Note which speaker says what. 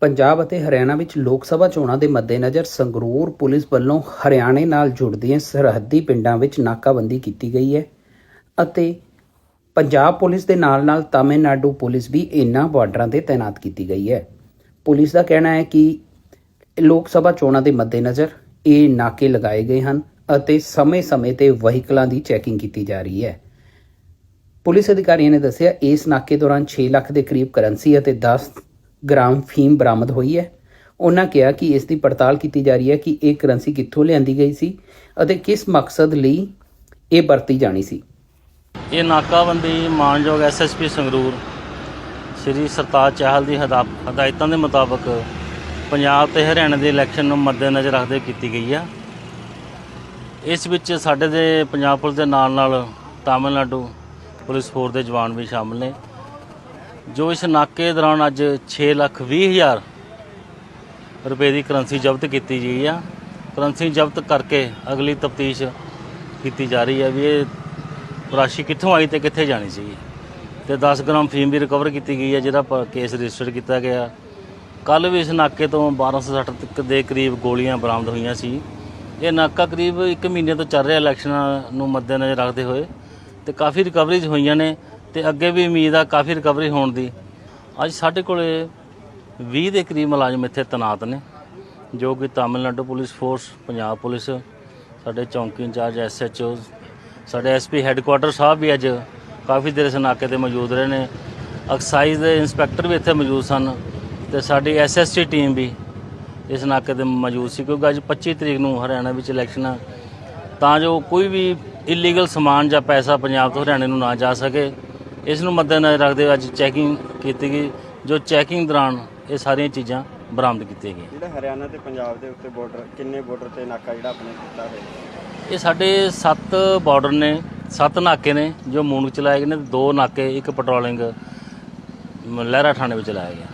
Speaker 1: ਪੰਜਾਬ ਅਤੇ ਹਰਿਆਣਾ ਵਿੱਚ ਲੋਕ ਸਭਾ ਚੋਣਾਂ ਦੇ ਮੱਦੇਨਜ਼ਰ ਸੰਗਰੂਰ ਪੁਲਿਸ ਵੱਲੋਂ ਹਰਿਆਣੇ ਨਾਲ ਜੁੜਦੀਆਂ ਸਰਹੱਦੀ ਪਿੰਡਾਂ ਵਿੱਚ ਨਾਕਾਬੰਦੀ ਕੀਤੀ ਗਈ ਹੈ ਅਤੇ ਪੰਜਾਬ ਪੁਲਿਸ ਦੇ ਨਾਲ-ਨਾਲ ਤਾਮਿਲਨਾਡੂ ਪੁਲਿਸ ਵੀ ਇਨ੍ਹਾਂ ਬਾਰਡਰਾਂ ਤੇ ਤਾਇਨਾਤ ਕੀਤੀ ਗਈ ਹੈ। ਪੁਲਿਸ ਦਾ ਕਹਿਣਾ ਹੈ ਕਿ ਲੋਕ ਸਭਾ ਚੋਣਾਂ ਦੇ ਮੱਦੇਨਜ਼ਰ ਇਹ ਨਾਕੇ ਲਗਾਏ ਗਏ ਹਨ ਅਤੇ ਸਮੇਂ-ਸਮੇਂ ਤੇ ਵਹੀਕਲਾਂ ਦੀ ਚੈਕਿੰਗ ਕੀਤੀ ਜਾ ਰਹੀ ਹੈ। ਪੁਲਿਸ ਅਧਿਕਾਰੀਆਂ ਨੇ ਦੱਸਿਆ, ਇਸ ਨਾਕੇ ਦੌਰਾਨ 6 ਲੱਖ ਦੇ ਕਰੀਬ ਕਰੰਸੀ ਅਤੇ 10 ਗ੍ਰਾਮ ਫੀਮ ਬਰਾਮਦ ਹੋਈ ਹੈ। ਉਹਨਾਂ ਕਿਹਾ ਕਿ ਇਸ ਦੀ ਪੜਤਾਲ ਕੀਤੀ ਜਾ ਰਹੀ ਹੈ ਕਿ ਇਹ ਕਰੰਸੀ ਕਿੱਥੋਂ ਲਿਆਂਦੀ ਗਈ ਸੀ ਅਤੇ ਕਿਸ ਮਕਸਦ ਲਈ ਇਹ ਵਰਤੀ ਜਾਣੀ ਸੀ।
Speaker 2: ਇਹ ਨਾਕਾਬੰਦੀ ਮਾਨਯੋਗ ਐਸਐਸਪੀ ਸੰਗਰੂਰ ਸ਼੍ਰੀ ਸਰਤਾਜ ਚਾਹਲ ਦੀ ਹਦਾ- ਹਦਾਇਤਾਂ ਦੇ ਮੁਤਾਬਕ ਪੰਜਾਬ ਤੇ ਹਰਿਆਣਾ ਦੇ ਇਲੈਕਸ਼ਨ ਨੂੰ ਮੱਦੇਨਜ਼ਰ ਰੱਖਦੇ ਕੀਤੀ ਗਈ ਆ। ਇਸ ਵਿੱਚ ਸਾਡੇ ਦੇ ਪੰਜਾਬ ਪੁਲਿਸ ਦੇ ਨਾਲ ਨਾਲ ਤਾਮਿਲਨਾਡੂ ਪੁਲਿਸ ਫੋਰਸ ਦੇ ਜਵਾਨ ਵੀ ਸ਼ਾਮਲ ਨੇ। ਜੋ ਇਸ ਨਾਕੇ ਦੌਰਾਨ ਅੱਜ 6 ਲੱਖ 20 ਹਜ਼ਾਰ ਰੁਪਏ ਦੀ ਕਰੰਸੀ ਜ਼ਬਤ ਕੀਤੀ ਗਈ ਆ। ਕਰੰਸੀ ਜ਼ਬਤ ਕਰਕੇ ਅਗਲੀ ਤਫਤੀਸ਼ ਕੀਤੀ ਜਾ ਰਹੀ ਹੈ ਵੀ ਇਹ ਰਾਸ਼ੀ ਕਿੱਥੋਂ ਆਈ ਤੇ ਕਿੱਥੇ ਜਾਣੀ ਸੀ। ਤੇ 10 ਗ੍ਰਾਮ ਫੀਮ ਵੀ ਰਿਕਵਰ ਕੀਤੀ ਗਈ ਹੈ ਜਿਹਦਾ ਪ- ਕੇਸ ਰਜਿਸਟਰ ਕੀਤਾ ਗਿਆ। ਕੱਲ ਵੀ ਇਸ ਨਾਕੇ ਤੋਂ 1260 ਤੱਕ ਦੇ ਕਰੀਬ ਗੋਲੀਆਂ ਬਰਾਮਦ ਹੋਈਆਂ ਸੀ। ਇਹ ਨਾਕਾ ਕਰੀਬ 1 ਮਹੀਨੇ ਤੋਂ ਚੱਲ ਰਿਹਾ ਇਲੈਕਸ਼ਨਾਂ ਨੂੰ ਮੱਦੇਨਜ਼ਰ ਰੱਖਦੇ ਹੋਏ ਤੇ ਕਾਫੀ ਰਿਕਵਰੀਜ਼ ਹੋਈਆਂ ਨੇ। ਤੇ ਅੱਗੇ ਵੀ ਉਮੀਦ ਆ ਕਾਫੀ ਰਿਕਵਰੀ ਹੋਣ ਦੀ। ਅੱਜ ਸਾਡੇ ਕੋਲੇ 20 ਦੇ ਕਰੀਬ ਮੁਲਾਜ਼ਮ ਇੱਥੇ ਤੈਨਾਤ ਨੇ, ਜੋ ਕਿ Tamil Nadu police force Punjab police, ਸਾਡੇ ਚੌਂਕੀ ਇੰਚਾਰਜ ਐਸਐਚਓ ਸਾਡੇ ਐਸਪੀ ਹੈੱਡਕੁਆਟਰ ਸਾਹਿਬ ਵੀ ਅੱਜ ਕਾਫੀ ਦੇਰ ਇਸ ਨਾਕੇ ਤੇ ਮੌਜੂਦ ਰਹੇ ਨੇ। ਐਕਸਾਈਜ਼ ਦੇ ਇੰਸਪੈਕਟਰ ਵੀ ਇੱਥੇ ਮੌਜੂਦ ਸਨ ਤੇ ਸਾਡੀ ਐਸਐਸਟੀ ਟੀਮ ਵੀ ਇਸ ਨਾਕੇ ਤੇ ਮੌਜੂਦ ਸੀ, ਕਿਉਂਕਿ ਅੱਜ 25 ਤਰੀਕ ਨੂੰ ਹਰਿਆਣਾ ਵਿੱਚ ਇਲੈਕਸ਼ਨ ਆ। ਤਾਂ ਜੋ ਕੋਈ ਵੀ ਇਲੀਗਲ ਸਮਾਨ ਜਾਂ ਪੈਸਾ ਪੰਜਾਬ ਤੋਂ ਹਰਿਆਣੇ ਨੂੰ ਨਾ ਜਾ ਸਕੇ ਇਸ ਨੂੰ ਮੱਦੇਨਜ਼ਰ ਰੱਖਦੇ ਹੋਏ ਅੱਜ ਚੈਕਿੰਗ ਕੀਤੀ ਗਈ ਜੋ ਚੈਕਿੰਗ ਦੌਰਾਨ ਇਹ ਸਾਰੀਆਂ ਚੀਜ਼ਾਂ ਬਰਾਮਦ ਕੀਤੀਆਂ ਗਈਆਂ।
Speaker 3: ਜਿਹੜਾ ਹਰਿਆਣਾ ਤੇ ਪੰਜਾਬ ਦੇ ਉੱਤੇ ਬਾਰਡਰ ਕਿੰਨੇ ਬਾਰਡਰ ਤੇ ਨਾਕਾ ਜਿਹੜਾ ਆਪਣੇ ਕੀਤਾ ਹੋਇਆ?
Speaker 2: ਇਹ ਸਾਡੇ 7 ਬਾਰਡਰ ਨੇ 7 ਨਾਕੇ ਨੇ ਜੋ ਮੂਨਕ ਚਲਾਏ ਗਏ ਨੇ ਦੋ ਨਾਕੇ ਇੱਕ ਪੈਟਰੋਲਿੰਗ ਲਹਿਰਾ ਥਾਣੇ ਵਿੱਚ ਚਲਾਇਆ ਗਿਆ